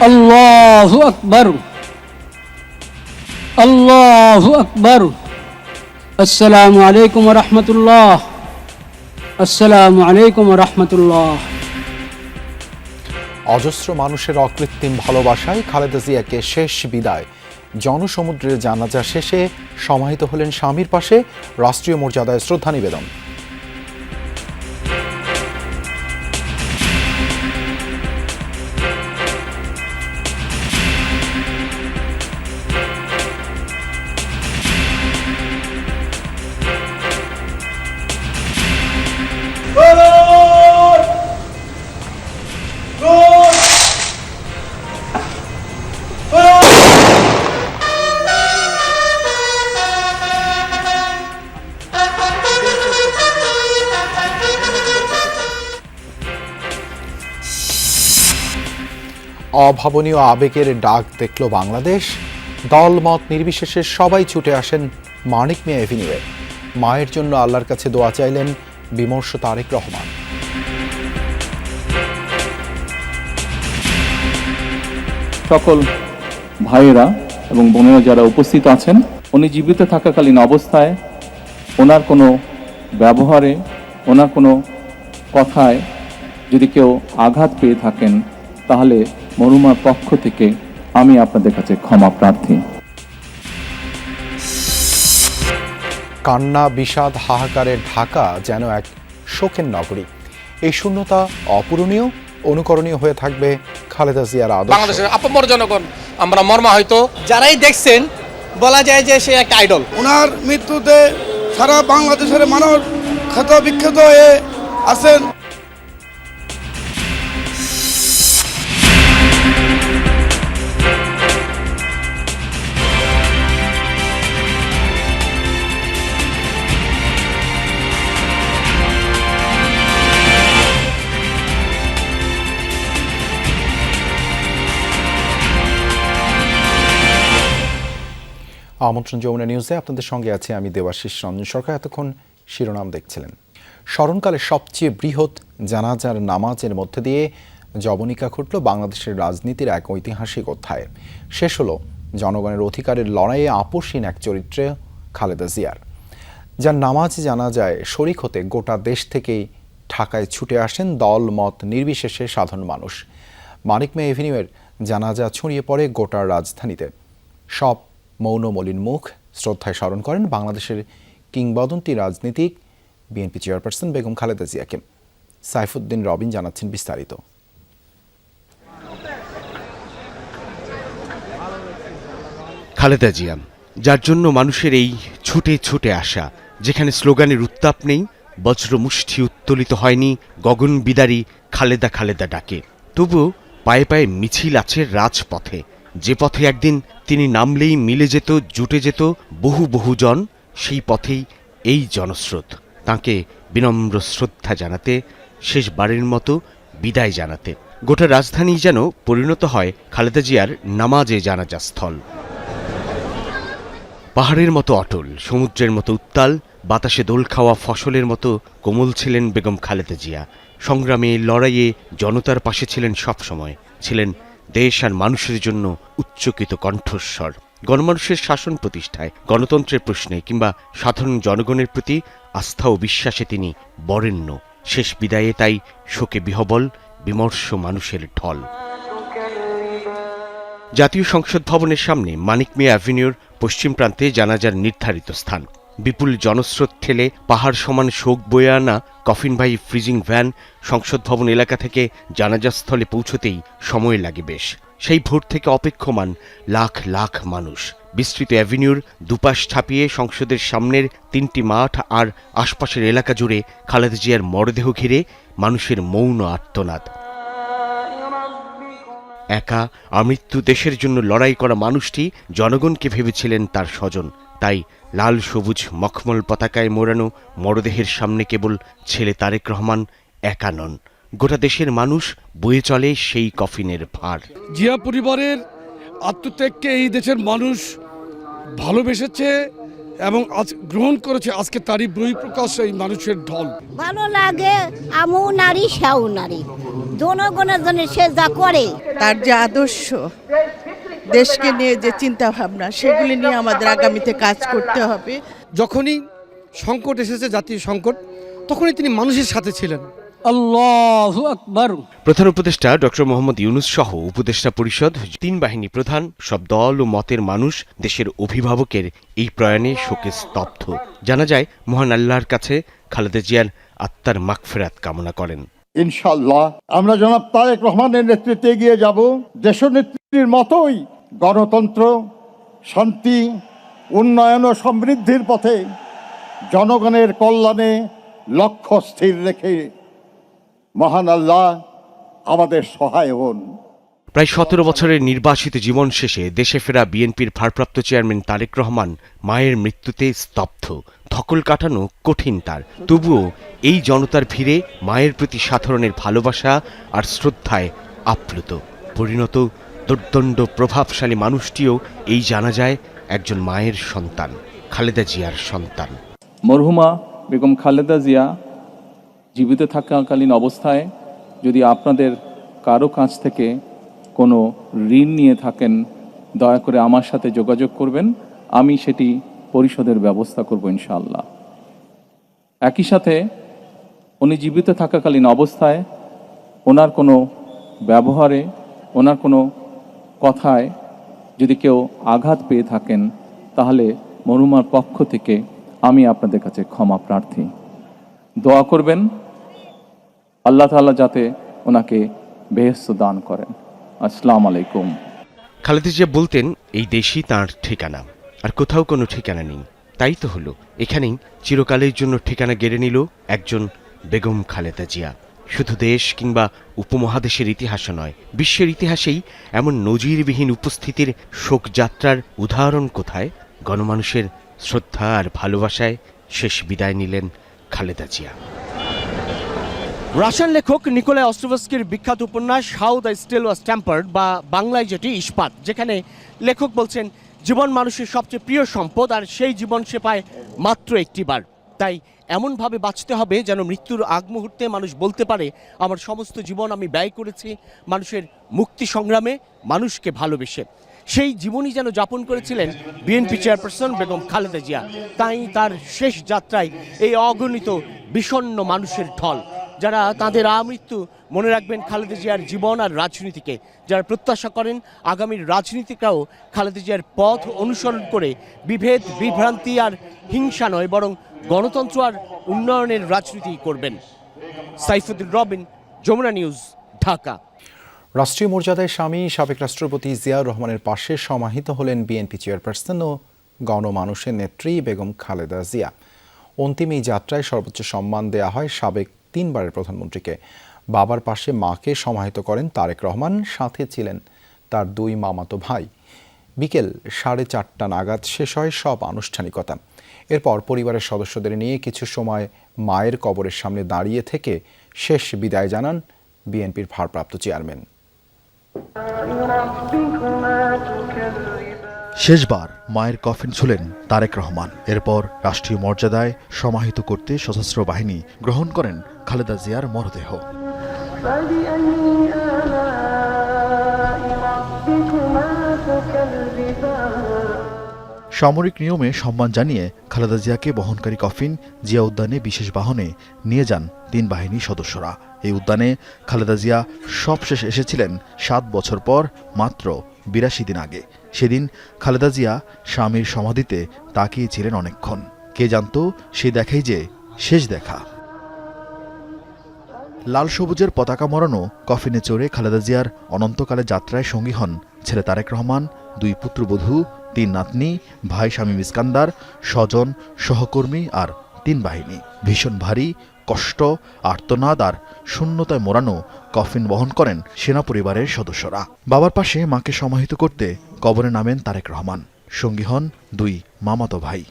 আল্লাহু আকবর। আল্লাহু আকবর। আসসালামু আলাইকুম রহমতুল্লাহ। আসসালামু আলাইকুম রহমতুল্লাহ। অজস্র মানুষের অকৃত্রিম ভালোবাসায় খালেদা জিয়াকে শেষ বিদায়। জনসমুদ্রের জানাজা শেষে সমাহিত হলেন স্বামীর পাশে রাষ্ট্রীয় মর্যাদায় শ্রদ্ধা নিবেদন। অভাবনীয় আবেগের ডাক দেখল বাংলাদেশ। দলমত নির্বিশেষে সবাই ছুটে আসেন মানিক মিয়া এভিনিউয়ে। মায়ের জন্য আল্লাহর কাছে দোয়া চাইলেন বিমর্ষ তারেক রহমান। সকল ভাইয়েরা এবং বোনেরা যারা উপস্থিত আছেন, উনি জীবিত থাকাকালীন অবস্থায় ওনার কোনো ব্যবহারে, ওনার কোনো কথায় যদি কেউ আঘাত পেয়ে থাকেন, তাহলে মরুমার পক্ষ থেকে আমি আপনাদের কাছে ক্ষমা প্রার্থী। কান্না বিষাদ হাহাকারের ঢাকা যেন এক শোকের নগরী। এই শূন্যতা অপূরণীয় অনুকরণীয় হয়ে থাকবে খালেদা জিয়ার আদর্শ। বাংলাদেশের আপামর জনগণ আমরা মর্মা হয়তো যারাই দেখছেন বলা যায় যে সে একটা আইডল। ওনার মৃত্যুতে সারা বাংলাদেশের মানুষ ক্ষত বিক্ষত হয়ে আছেন। আমন্ত্রণ যমুনা নিউজে আপনাদের সঙ্গে আছে আমি দেবাশিস রঞ্জন সরকার। এতক্ষণ শিরোনাম দেখছিলেন। স্মরণকালে সবচেয়ে বৃহৎ জানাজার নামাজের মধ্যে দিয়ে জবনিকা ঘটল বাংলাদেশের রাজনীতির এক ঐতিহাসিক অধ্যায়। শেষ হলো জনগণের অধিকারের লড়াইয়ে আপোষহীন এক চরিত্রে খালেদা জিয়ার। যার নামাজ জানা যায় শরিক হতে গোটা দেশ থেকেই ঢাকায় ছুটে আসেন দল মত নির্বিশেষে সাধারণ মানুষ। মানিক মে এভিনিউয়ের জানাজা ছড়িয়ে পড়ে গোটা রাজধানীতে। সব মৌন মলিন মুখ শ্রদ্ধায় স্মরণ করেন বাংলাদেশের কিংবদন্তি রাজনীতিক, বিএনপি চেয়ারপারসন বেগম খালেদা জিয়াকে। সাইফুদ্দিন রবিন জানাচ্ছেন বিস্তারিত। খালেদা জিয়া, যার জন্য মানুষের এই ছুটে ছুটে আসা, যেখানে স্লোগানের উত্তাপ নেই, বজ্রমুষ্টি উত্তোলিত হয়নি গগন বিদারী খালেদা খালেদা ডাকে। তবুও পায়ে পায়ে মিছিল আছে রাজপথে। যে পথে একদিন তিনি নামলেই মিলে যেত, জুটে যেত বহু বহু জন সেই পথেই এই জনস্রোত। তাকে বিনম্র শ্রদ্ধা জানাতে, শেষবারের মতো বিদায় জানাতে। গোটা রাজধানী যেন পরিণত হয় খালেদা জিয়ার নামাজে জানাজা স্থল। পাহাড়ের মতো অটল, সমুদ্রের মতো উত্তাল, বাতাসে দোল খাওয়া ফসলের মতো কোমল ছিলেন বেগম খালেদা জিয়া। সংগ্রামে, লড়াইয়ে জনতার পাশে ছিলেন সবসময়। ছিলেন দেশ আর মানুষের জন্য উচ্চকিত কণ্ঠস্বর। গণমানুষের শাসন প্রতিষ্ঠায়, গণতন্ত্রের প্রশ্নে কিংবা সাধারণ জনগণের প্রতি আস্থা ও বিশ্বাসে তিনি বরেণ্য। শেষ বিদায়ে তাই শোকে বিহবল, বিমর্ষ মানুষের ঢল। জাতীয় সংসদ ভবনের সামনে মানিক মিয়া অ্যাভিনিউর পশ্চিম প্রান্তে জানাজার নির্ধারিত স্থান। বিপুল জনস্রোত ঠেলে পাহাড় সমান শোক বয়ে আনা কফিনবাহী ফ্রিজিং ভ্যান সংসদ ভবন এলাকা থেকে জানাজাস্থলে পৌঁছতেই সময় লাগে বেশ। সেই ভোর থেকে অপেক্ষমান লাখ লাখ মানুষ। বিস্তৃত অ্যাভিনিউর দুপাশ ছাপিয়ে সংসদের সামনের তিনটি মাঠ আর আশপাশের এলাকা জুড়ে খালেদা জিয়ার মরদেহ ঘিরে মানুষের মৌন আর্তনাদ। একা আমৃত্যু দেশের জন্য লড়াই করা মানুষটি জনগণকে ভেবেছিলেন তার স্বজন। তাই লাল সবুজ মখমল পতাকায় মোড়ানো মরদেহের সামনে কেবল ছেলে তারেক রহমান একা নন। গোটা দেশের মানুষ বয়ে চলে সেই কফিনের ভার জিয়া পরিবারের আত্মত্যাগকে এই দেশের মানুষ ভালোবেসেছে এবং আজ গ্রহণ করেছে। আজকে তারই বহিঃপ্রকাশ এই মানুষের ঢল। ভালো লাগে আমু নারী সেও নারী। জনগণের জন্য সে যা করে। তার যে আদর্শ দেশকে নিয়ে যে চিন্তা ভাবনা সেগুলি নিয়ে আমাদের আগামীতে কাজ করতে হবে। যখনই সংকট এসেছে জাতীয় সংকট তখনই তিনি মানুষের সাথে ছিলেন। আল্লাহু আকবার। প্রধান উপদেষ্টা ডক্টর মোহাম্মদ ইউনুস সহ উপদেষ্টা পরিষদ তিন বাহিনী প্রধান সব দল ও মতের মানুষ দেশের অভিভাবকের এই প্রয়াণে শোকে স্তব্ধ। জানা যায় মহান আল্লাহর কাছে খালেদা জিয়ার আত্মার মাগফেরাত কামনা করেন। ইনশাল্লাহ আমরা জনাব তারেক রহমানের নেতৃত্বে এগিয়ে যাব। দেশনেত্রীর মতোই গণতন্ত্র, শান্তি, উন্নয়ন ও সমৃদ্ধির পথে জনগণের কল্যাণে লক্ষ্য স্থির রেখে মহান আল্লাহ আমাদের সহায় হন। প্রায় সতেরো বছরের নির্বাসিত জীবন শেষে দেশে ফেরা বিএনপির ভারপ্রাপ্ত চেয়ারম্যান তারেক রহমান মায়ের মৃত্যুতে স্তব্ধ, ধকল কাটানো কঠিন তার। তবুও এই জনতার ভিড়ে মায়ের প্রতি সাধারণের ভালোবাসা আর শ্রদ্ধায় আপ্লুত। পরিণত দুর্দণ্ড প্রভাবশালী মানুষটিও এই জানা যায় একজন মায়ের সন্তান, খালেদা জিয়ার সন্তান। মরহুমা বেগম খালেদা জিয়া জীবিত থাকাকালীন অবস্থায় যদি আপনাদের কারও কাছ থেকে কোনো ঋণ নিয়ে থাকেন, দয়া করে আমার সাথে যোগাযোগ করবেন, আমি সেটি পরিশোধের ব্যবস্থা করব ইনশাআল্লাহ। একই সাথে উনি জীবিত থাকাকালীন অবস্থায় ওনার কোনো ব্যবহারে, ওনার কোনো কথায় যদি কেউ আঘাত পেয়ে থাকেন, তাহলে মরুমার পক্ষ থেকে আমি আপনাদের কাছে ক্ষমা প্রার্থী। দোয়া করবেন, আল্লাহ তাআলা যাতে ওনাকে বেহস্ত দান করেন। আসসালামু আলাইকুম। খালেদা জিয়া বলতেন, এই দেশই তাঁর ঠিকানা, আর কোথাও কোনো ঠিকানা নেই। তাই তো হলো। এখানেই চিরকালের জন্য ঠিকানা গেড়ে নিল একজন বেগম খালেদা জিয়া। শুধু দেশ কিংবা উপমহাদেশের ইতিহাসও নয়, বিশ্বের ইতিহাসেই এমন নজিরবিহীন উপস্থিতির শোকযাত্রার উদাহরণ কোথায়? গণমানুষের শ্রদ্ধা আর ভালোবাসায় শেষ বিদায় নিলেন খালেদা জিয়া। রাশিয়ান লেখক নিকোলাই অস্ট্রোভস্কির বিখ্যাত উপন্যাস how the steel was tempered বা বাংলায় যেটি ইস্পাত, যেখানে লেখক বলছেন, জীবন মানুষের সবচেয়ে প্রিয় সম্পদ আর সেই জীবন সে পায় মাত্র একটিবার তাই এমনভাবে বাঁচতে হবে যেন মৃত্যুর আগ মুহূর্তে মানুষ বলতে পারে, আমার সমস্ত জীবন আমি ব্যয় করেছি মানুষের মুক্তি সংগ্রামে, মানুষকে ভালোবেসে। সেই জীবনই যেন যাপন করেছিলেন বিএনপি চেয়ারপারসন বেগম খালেদা জিয়া। তাই তার শেষ যাত্রায় এই অগণিত বিষণ্ন মানুষের ঢল, যারা তাদের আমৃত্যু মনে রাখবেন খালেদা জিয়ার জীবন আর রাজনীতিকে যারা প্রত্যাশা করেন আগামীর রাজনীতিকরাও খালেদা জিয়ার পথ অনুসরণ করে বিভেদ, বিভ্রান্তি আর হিংসা নয়, বরং গণতন্ত্র আর উন্নয়নের রাজনীতি করবেন। সাইফুদ্দিন রবিন, যমুনা নিউজ, ঢাকা। রাষ্ট্রীয় মর্যাদায় স্বামী, সাবেক রাষ্ট্রপতি জিয়াউর রহমানের পাশে সমাহিত হলেন বিএনপি চেয়ারপারসন ও গণমানুষের নেত্রী বেগম খালেদা জিয়া। অন্তিম এই যাত্রায় সর্বোচ্চ সম্মান দেয়া হয় সাবেক তিনবারের প্রধানমন্ত্রীকে। বাবার পাশে মাকে সমাহিত করেন তারেক রহমান, সাথে ছিলেন তার দুই মামাতো ভাই। বিকেল সাড়ে চারটা নাগাদ শেষ হয় সব আনুষ্ঠানিকতা। এরপর পরিবারের সদস্যদের নিয়ে কিছু সময় মায়ের কবরের সামনে দাঁড়িয়ে থেকে শেষ বিদায় জানান বিএনপির ভারপ্রাপ্ত চেয়ারম্যান। শেষবার মায়ের কফিন ছুলেন তারেক রহমান। এরপর রাষ্ট্রীয় মর্যাদায় সমাহিত করতে সশস্ত্র বাহিনী গ্রহণ করেন খালেদা জিয়ার মরদেহ। সামরিক নিয়মে সম্মান জানিয়ে খালেদা জিয়াকে বহনকারী কফিন, জিয়া উদ্যানে বিশেষ বাহনে নিয়ে যান তিন বাহিনীর সদস্যরা। এই উদ্যানে খালেদা জিয়া সবশেষ এসেছিলেন সাত বছর পর মাত্র বিরাশি দিন আগে। সেদিন খালেদা জিয়া স্বামীর সমাধিতে তাকিয়েছিলেন অনেকক্ষণ। কে জানতো সে দেখাই যে শেষ দেখা। লাল সবুজের পতাকা মরানো কফিনে চড়ে খালেদা জিয়ার অনন্তকালে যাত্রায় সঙ্গী হন ছেলে তারেক রহমান, দুই পুত্রবধূ, তিন নাতনি, ভাই স্বামী ইস্কান্দার, স্বজন, সহকর্মী আর তিন বাহিনী। ভীষণ ভারী, কষ্ট, আর্তনাদ আর শূন্যতায় মোড়ানো কফিন বহন করেন সেনা পরিবারের সদস্যরা। বাবার পাশে মাকে সমাহিত করতে কবরে নামেন তারেক রহমান। সঙ্গী হন দুই মামাতো ভাই।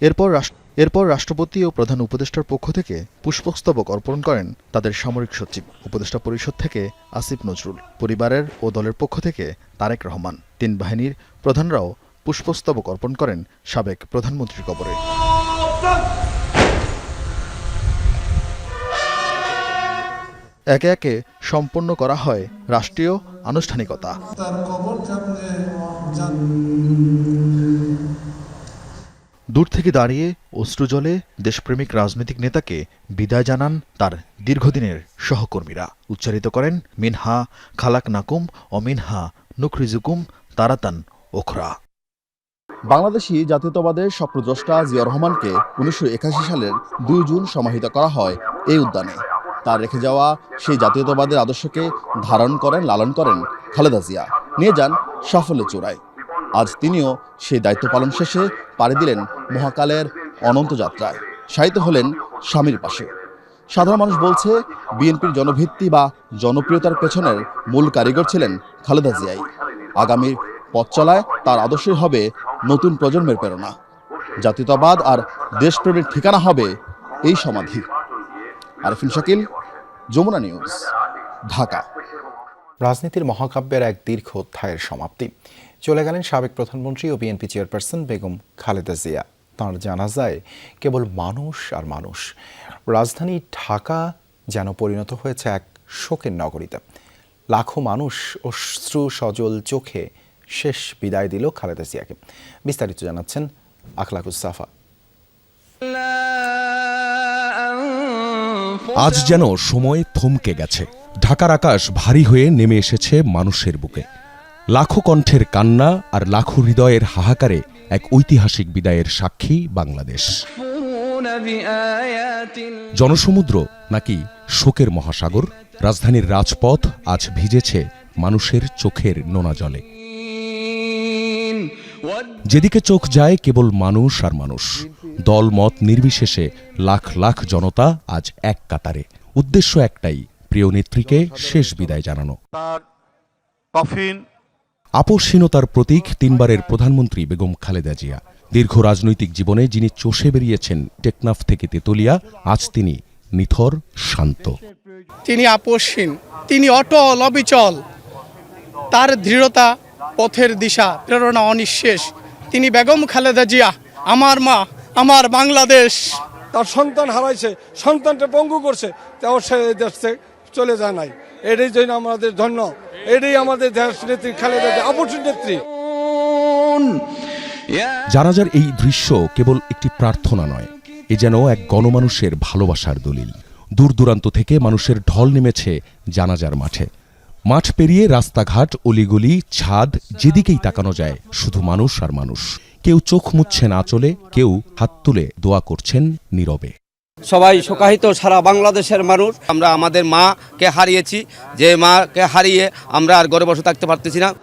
এরপর রাষ্ট্র এরপর রাষ্ট্রপতি ও প্রধান উপদেষ্টার পক্ষ থেকে পুষ্পস্তবক অর্পণ করেন তাদের সামরিক সচিব, উপদেষ্টা পরিষদ থেকে আসিফ নজরুল, পরিবারের ও দলের পক্ষ থেকে তারেক রহমান। তিন বাহিনীর প্রধানরাও পুষ্পস্তবক অর্পণ করেন সাবেক প্রধানমন্ত্রীর কবরে। একে একে সম্পন্ন করা হয় রাষ্ট্রীয় আনুষ্ঠানিকতা। দূর থেকে দাঁড়িয়ে অশ্রুজলে দেশপ্রেমিক রাজনৈতিক নেতাকে বিদায় জানান তার দীর্ঘদিনের সহকর্মীরা। উচ্চারিত করেন, মিনহা খালাক নাকুম ও মিনহা নুকরিজুকুম তারাতান ওখরা। বাংলাদেশি জাতীয়তাবাদের স্বপ্নদ্রষ্টা জিয়া রহমানকে উনিশশো একাশি সালের দুই জুন সমাহিত করা হয় এই উদ্যানে। তার রেখে যাওয়া সেই জাতীয়তাবাদের আদর্শকে ধারণ করেন, লালন করেন খালেদা জিয়া। নিয়ে যান সাফল্যের চূড়ায়। আজ তিনিও সেই দায়িত্ব পালন শেষে পাড়ি দিলেন মহাকালের অনন্ত যাত্রায়। শায়িত হলেন স্বামীর পাশে। সাধারণ মানুষ বলছে, বিএনপির জনভিত্তি বা জনপ্রিয়তার পেছনের মূল কারিগর ছিলেন খালেদা জিয়াই। আগামীর পথ চলায় তার আদর্শই হবে নতুন প্রজন্মের প্রেরণা। জাতীয়তাবাদ আর দেশপ্রেমের ঠিকানা হবে এই সমাধি। আরফিন শাকিল, যমুনা নিউজ, ঢাকা। রাজনীতির মহাকাব্যের এক দীর্ঘ অধ্যায়ের সমাপ্তি। চলে গেলেন সাবেক প্রধানমন্ত্রী ও বিএনপি চেয়ারপারসন বেগম খালেদা জিয়া। তাঁর জানাজায় কেবল মানুষ আর মানুষ। রাজধানী ঢাকা যেন পরিণত হয়েছে এক শোকের নগরীতে। লাখো মানুষ অশ্রু সজল চোখে শেষ বিদায় দিল খালেদা জিয়াকে। বিস্তারিত জানাচ্ছেন আখলাকুসাফা আজ যেন সময় থমকে গেছে। ঢাকার আকাশ ভারী হয়ে নেমে এসেছে মানুষের বুকে। লাখো কণ্ঠের কান্না আর লাখো হৃদয়ের হাহাকারে এক ঐতিহাসিক বিদায়ের সাক্ষী বাংলাদেশ। জনসমুদ্র নাকি শোকের মহাসাগর? রাজধানীর রাজপথ আজ ভিজেছে মানুষের চোখের নোনা জলে। যেদিকে চোখ যায় কেবল মানুষ আর মানুষ। দল মত নির্বিশেষে লাখ লাখ জনতা আজ এক কাতারে। উদ্দেশ্য একটাই, প্রিয় নেত্রীকে শেষ বিদায় জানানো। আপসহীনতার প্রতীক তিনবারের প্রধানমন্ত্রী বেগম খালেদা জিয়া। দীর্ঘ রাজনৈতিক জীবনে যিনি চষে বেরিয়েছেন টেকনাফ থেকে তেতুলিয়া আজ তিনি নিথর শান্ত। তিনি আপোষহীন তিনি অটল অবিচল। তার দৃঢ়তা পথের দিশা প্রেরণা অনিঃশেষ। তিনি বেগম খালেদা জিয়া আমার মা আমার বাংলাদেশ। তার সন্তান হারাইছে সন্তানটা পঙ্গু করছে তাও সে দেশ চলে যায় নাই। এটাই জন্য আমাদের ধন্য। এটাই আমাদের দেশ নেত্রী খালেদা অপরচুন নেত্রী। জানাজার এই দৃশ্য কেবল একটি প্রার্থনা নয়, এ যেন এক গণমানুষের ভালোবাসার দলিল। দূর দূরান্ত থেকে মানুষের ঢল নেমেছে জানাজার মাঠে। মাঠ পেরিয়ে রাস্তাঘাট, অলিগলি, ছাদ, যেদিকেই তাকানো যায়, শুধু মানুষ আর মানুষ। কেউ চোখ মুছছেন আঁচলে কেউ হাত তুলে দোয়া করছেন নীরবে। সবাই শোকাহিত সারা বাংলাদেশের মানুষ। আমরা আমাদের মাকে হারিয়েছি। যে মাকে হারিয়ে আমরা আর ঘরে বসে থাকতে পারতেছি না।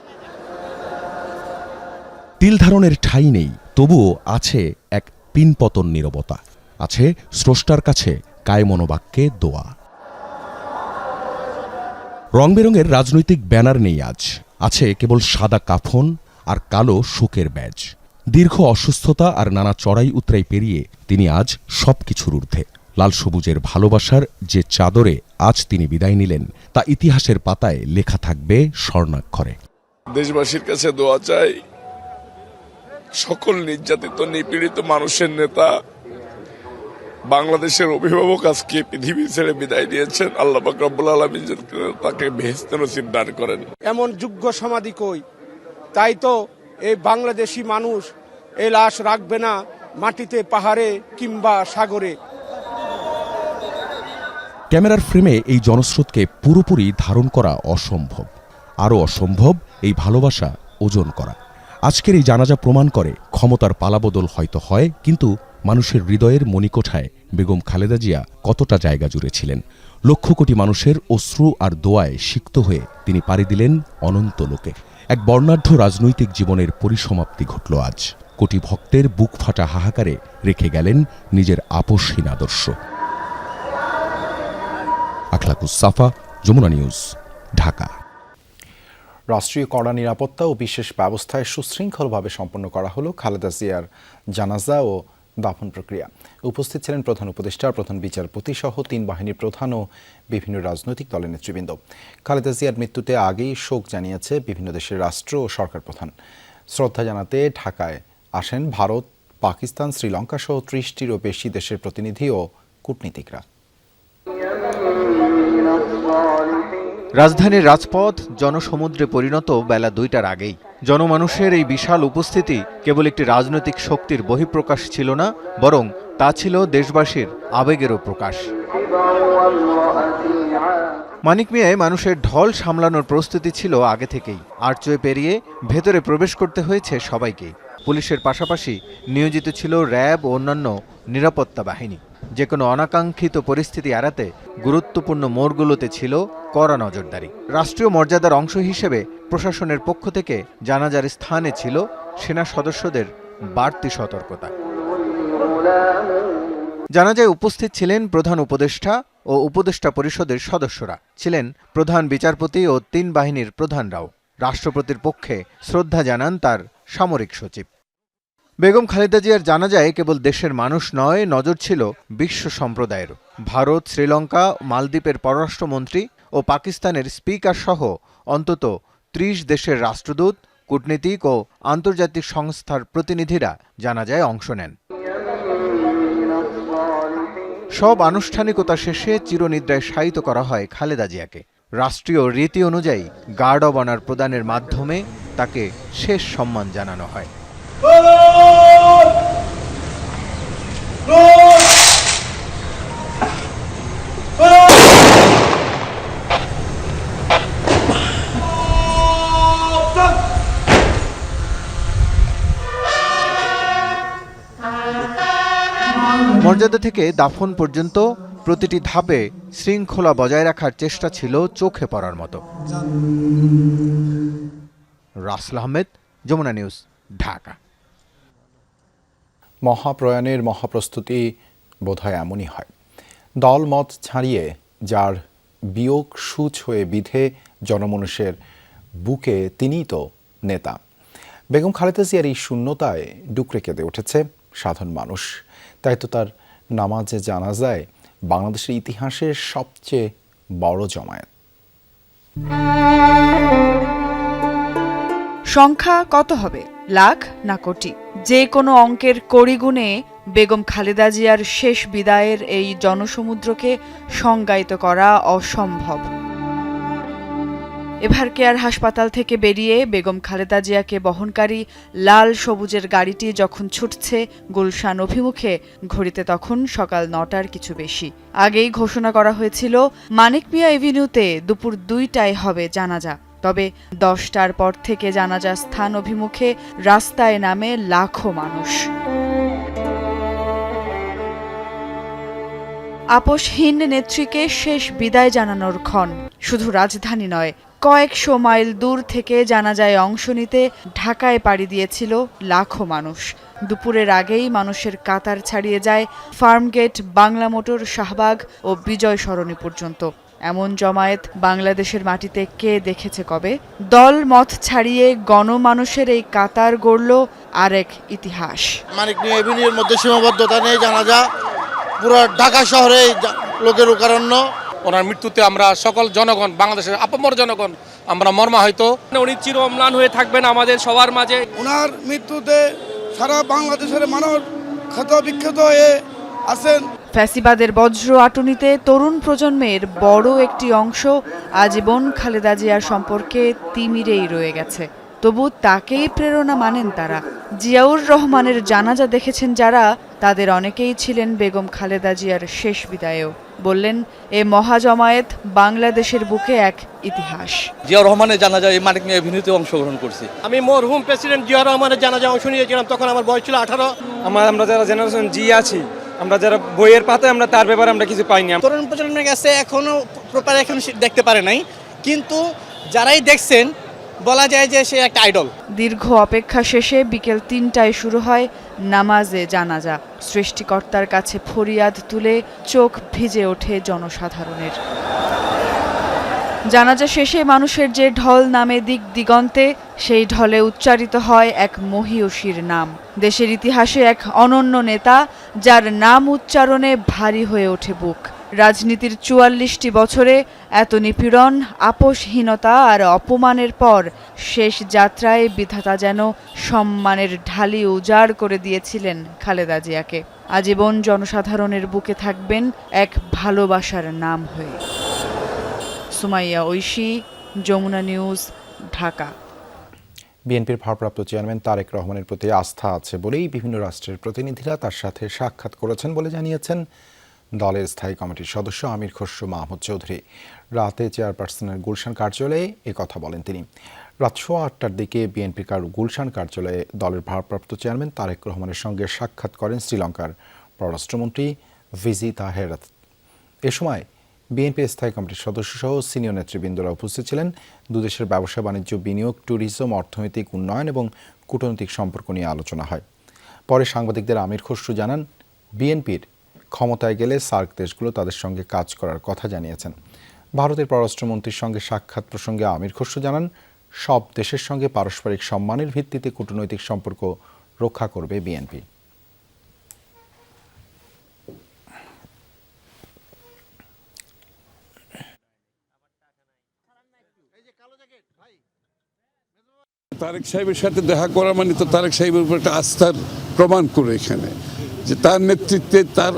তিল ধারণের ঠাঁই নেই, তবুও আছে এক পিনপতন নীরবতা। আছে স্রষ্টার কাছে কায়মনোবাক্যে দোয়া। রং বেরঙের রাজনৈতিক ব্যানার নেই আজ। আছে কেবল সাদা কাফন আর কালো শোকের ব্যাজ। দীর্ঘ অসুস্থতা আর নানা চড়াই উতরাই পেরিয়ে তিনি আজ সব কিছুর ঊর্ধ্বে। লাল সবুজের ভালোবাসার যে চাদরে আজ তিনি বিদায় নিলেন তা ইতিহাসের পাতায় লেখা থাকবে স্বর্ণাক্ষরে। দেশবাসীর কাছে দোয়া চাই সকল নির্যাতিত নিপীড়িত মানুষের নেতা বাংলাদেশের অভিভাবক আজকে পৃথিবী ছেড়ে বিদায় দিয়েছেন আল্লাহ রব্বুল আলমিন তাকে বেহেস্ত নসিব দান করেন। এমন যোগ্য সমাধি কই? তাই তো এই বাংলাদেশি মানুষ এই লাশ রাখবে না মাটিতে পাহাড়ে কিংবা সাগরে। ক্যামেরার ফ্রেমে এই জনস্রোতকে পুরোপুরি ধারণ করা অসম্ভব। আরও অসম্ভব এই ভালোবাসা ওজন করা। আজকের এই জানাজা প্রমাণ করে ক্ষমতার পালাবদল হয়তো হয়, কিন্তু মানুষের হৃদয়ের মণিকোঠায় বেগম খালেদা জিয়া কতটা জায়গা জুড়েছিলেন লক্ষ কোটি মানুষের অশ্রু আর দোয়ায় সিক্ত হয়ে তিনি পাড়ি দিলেন অনন্ত লোকে। এক বর্ণাঢ্য রাজনৈতিক জীবনের পরিসমাপ্তি ঘটল আজ। কোটি ভক্তের বুক ফাটা হাহাকারে রেখে গেলেন নিজের আপসহীন আদর্শ। সাফা, যমুনা নিউজ, ঢাকা। রাষ্ট্রীয় কড়া নিরাপত্তা ও বিশেষ ব্যবস্থায় সুশৃঙ্খলভাবে সম্পন্ন করা হলো খালেদা জিয়ার জানাজা ও দাফন প্রক্রিয়া। উপস্থিত ছিলেন প্রধান উপদেষ্টা, প্রধান বিচারপতি সহ তিন বাহিনীর প্রধান ও বিভিন্ন রাজনৈতিক দলের নেতৃবৃন্দ। খালেদা জিয়ার মৃত্যুতে আগেই শোক জানিয়েছে বিভিন্ন দেশের রাষ্ট্র ও সরকার প্রধান। শ্রদ্ধা জানাতে ঢাকায় আসেন ভারত, পাকিস্তান, শ্রীলঙ্কা সহ ত্রিশটিরও বেশি দেশের প্রতিনিধি ও কূটনীতিকরা। রাজধানীর রাজপথ জনসমুদ্রে পরিণত বেলা দুইটার আগেই। জনমানুষের এই বিশাল উপস্থিতি কেবল একটি রাজনৈতিক শক্তির বহিঃপ্রকাশ ছিল না, বরং তা ছিল দেশবাসীর আবেগেরও প্রকাশ। মানিক মিয়ায় মানুষের ঢল সামলানোর প্রস্তুতি ছিল আগে থেকেই। আর্চওয়ে পেরিয়ে ভেতরে প্রবেশ করতে হয়েছে সবাইকে। পুলিশের পাশাপাশি নিয়োজিত ছিল র্যাব ও অন্যান্য নিরাপত্তা বাহিনী। যে কোনো অনাকাঙ্ক্ষিত পরিস্থিতি এড়াতে গুরুত্বপূর্ণ মোড়গুলোতে ছিল কড়া নজরদারি। রাষ্ট্রীয় মর্যাদার অংশ হিসেবে প্রশাসনের পক্ষ থেকে জানাজার স্থানে ছিল সেনা সদস্যদের বাড়তি সতর্কতা। জানাজায় উপস্থিত ছিলেন প্রধান উপদেষ্টা ও উপদেষ্টা পরিষদের সদস্যরা। ছিলেন প্রধান বিচারপতি ও তিন বাহিনীর প্রধানরাও। রাষ্ট্রপতির পক্ষে শ্রদ্ধা জানান তার সামরিক সচিব। বেগম খালেদা জিয়ার জানা যায়, কেবল দেশের মানুষ নয়, নজর ছিল বিশ্ব সম্প্রদায়ের ভারত, শ্রীলঙ্কা, মালদ্বীপের পররাষ্ট্রমন্ত্রী ও পাকিস্তানের স্পিকার সহ অন্তত ত্রিশ দেশের রাষ্ট্রদূত, কূটনীতিক ও আন্তর্জাতিক সংস্থার প্রতিনিধিরা জানা যায় অংশ নেন। সব আনুষ্ঠানিকতা শেষে চিরনিদ্রায় শায়িত করা হয় খালেদা জিয়াকে। রাষ্ট্রীয় রীতি অনুযায়ী গার্ড অব অনার প্রদানের মাধ্যমে তাকে শেষ সম্মান জানানো হয়। মর্যাদা থেকে দাফন পর্যন্ত প্রতিটি ধাপে শৃঙ্খলা বজায় রাখার চেষ্টা ছিল চোখে পড়ার মতো। রাসেল আহমেদ, যমুনা নিউজ, ঢাকা। মহাপ্রয়াণের মহাপ্রস্তুতি বোধহয় এমনই হয়। দল মত ছাড়িয়ে যার বিয়োগ সুচ হয়ে বিধে জনমানুষের বুকে তিনিই তো নেতা। বেগম খালেদা জিয়ার এই শূন্যতায় ডুকরে কেঁদে উঠেছে সাধারণ মানুষ। তাই তো তার নামাজে জানা যায় বাংলাদেশের ইতিহাসের সবচেয়ে বড় জমায়েত। সংখ্যা কত হবে? লাখ না কোটি? যে কোনো অঙ্কের কড়িগুণে বেগম খালেদা জিয়ার শেষ বিদায়ের এই জনসমুদ্রকে সংজ্ঞায়িত করা অসম্ভব। এভার কেয়ার হাসপাতাল থেকে বেরিয়ে বেগম খালেদা জিয়াকে বহনকারী লাল সবুজের গাড়িটি যখন ছুটছে গুলশান অভিমুখে, ঘড়িতে তখন সকাল নটার কিছু বেশি। আগেই ঘোষণা করা হয়েছিল, মানিক মিয়া এভিনিউতে দুপুর দুইটায় হবে জানাজা। তবে দশটার পর থেকে জানাজা স্থান অভিমুখে রাস্তায় নামে লাখো মানুষ। আপোষহীন নেত্রীকে শেষ বিদায় জানানোর ক্ষণ। শুধু রাজধানী নয় কয়েকশো মাইল দূর থেকে জানাজায় অংশ নিতে ঢাকায় পাড়ি দিয়েছিল লাখো মানুষ। দুপুরের আগেই মানুষের কাতার ছাড়িয়ে যায় ফার্মগেট, বাংলা মোটর, শাহবাগ ও বিজয় সরণি পর্যন্ত। এমন জমায়েত বাংলাদেশের মাটিতে কে দেখেছে কবে? দল মত ছাড়িয়ে গণমানুষের এই কাতার গড়ল আরেক ইতিহাস। মানিক এভিনিউর মধ্যে সীমাবদ্ধতা নেই জানা যা পুরো ঢাকা শহরে লোকের কারণ্য ওনার মৃত্যুতে আমরা সকল জনগণ বাংলাদেশের আপমর জনগণ আমরা মর্মাহত। উনি চির অম্লান হয়ে থাকবেন আমাদের সবার মাঝে। ওনার মৃত্যুতে সারা বাংলাদেশের মানুষ ক্ষত বিক্ষত হয়ে আছেন। ফ্যাসিবাদের বজ্র আটুনিতে তরুণ প্রজন্মের বড় একটি অংশ আজীবন খালেদা জিয়ার সম্পর্কে তিমিরেই রয়ে গেছে। তবু তাকেই প্রেরণা মানেন তারা। জিয়াউর রহমানের জানাজা দেখেছেন যারা তাদের অনেকেই ছিলেন বেগম খালেদা জিয়ার শেষ বিদায়েও। বললেন এ মহাজমায়েত বাংলাদেশের বুকে এক ইতিহাস। জিয়া রহমানের জানা যায় এই মানিক মিয়া এভিনিউতে অংশগ্রহণ করছি। আমি মরহুম প্রেসিডেন্ট জিয়া রহমানের জানাজা অংশ নিয়েছিলাম তখন আমার বয়স ছিল আঠারো। আমার আমরা যারা জেনারেশন জি আছি আমরা যারা বইয়ের পাতে আমরা তার ব্যাপারে আমরা কিছু পাইনি। তরুণ প্রজন্মের কাছে এখনও প্রপার এখন দেখতে পারে নাই। কিন্তু যারাই দেখছেন বলা যায় যে সে একটা আইডল দীর্ঘ অপেক্ষা শেষে বিকেল তিনটায় শুরু হয় নামাজে জানাজা। সৃষ্টিকর্তার কাছে ফরিয়াদ তুলে চোখ ভিজে ওঠে জনসাধারণের। জানাজা শেষে মানুষের যে ঢল নামে দিক দিগন্তে, সেই ঢলে উচ্চারিত হয় এক মহীয়সীর নাম। দেশের ইতিহাসে এক অনন্য নেতা, যার নাম উচ্চারণে ভারী হয়ে ওঠে বুক। রাজনীতির চুয়াল্লিশটি বছরে এত নিপীড়ন, আপোষহীনতা আর অপমানের পর শেষ যাত্রায় বিধাতা যেন সম্মানের ঢালি উজাড় করে দিয়েছিলেন খালেদা জিয়াকে। আজীবন জনসাধারণের বুকে থাকবেন এক ভালোবাসার নাম হয়ে। সুমাইয়া ঐশী, যমুনা নিউজ, ঢাকা। বিএনপির ভারপ্রাপ্ত চেয়ারম্যান তারেক রহমানের প্রতি আস্থা আছে বলেই বিভিন্ন রাষ্ট্রের প্রতিনিধিরা তার সাথে সাক্ষাৎ করেছেন বলে জানিয়েছেন দলের স্থায়ী কমিটির সদস্য আমির খসরু মাহমুদ চৌধুরী। রাতে চেয়ারপারসনের গুলশান কার্যালয়ে কথা বলেন তিনি। রাত সোয়া আটটার দিকে বিএনপি কার গুলশান কার্যালয়ে দলের ভারপ্রাপ্ত চেয়ারম্যান তারেক রহমানের সঙ্গে সাক্ষাৎ করেন শ্রীলঙ্কার পররাষ্ট্রমন্ত্রী ভিজি তাহেরাত এ সময় বিএনপি স্থায়ী কমিটির সদস্য সহ সিনিয়র নেতৃবৃন্দরা উপস্থিত ছিলেন। দুদেশের ব্যবসা, বাণিজ্য, বিনিয়োগ, ট্যুরিজম, অর্থনৈতিক উন্নয়ন এবং কূটনৈতিক সম্পর্ক নিয়ে আলোচনা হয়। পরে সাংবাদিকদের আমির খসরু জানান, বিএনপির ক্ষমতায় গেলে সার্ক দেশগুলো তাদের সঙ্গে কাজ করার কথা জানিয়েছেন। ভারতের পররাষ্ট্রমন্ত্রীর সঙ্গে সাক্ষাৎ প্রসঙ্গে আমির খসরু জানান, সব দেশের সঙ্গে পারস্পরিক সম্মানের ভিত্তিতে কূটনৈতিক সম্পর্ক রক্ষা করবে বিএনপি। তারেক সাহেবের সাথে দেখা করা মানে তো তারেক সাহেবের উপর একটা আস্থার প্রমাণ করে এখানে। যে তার নেতৃত্বে তার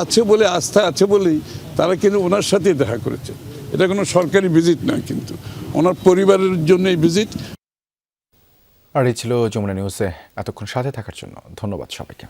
আছে বলে, আস্থা আছে বলেই তারা কিন্তু ওনার সাথে দেখা করেছে। এটা কোনো সরকারি ভিজিট নয় কিন্তু। ওনার পরিবারের জন্য এই ভিজিট আর এই ছিল যমুনা নিউজে এতক্ষণ সাথে থাকার জন্য ধন্যবাদ সবাইকে।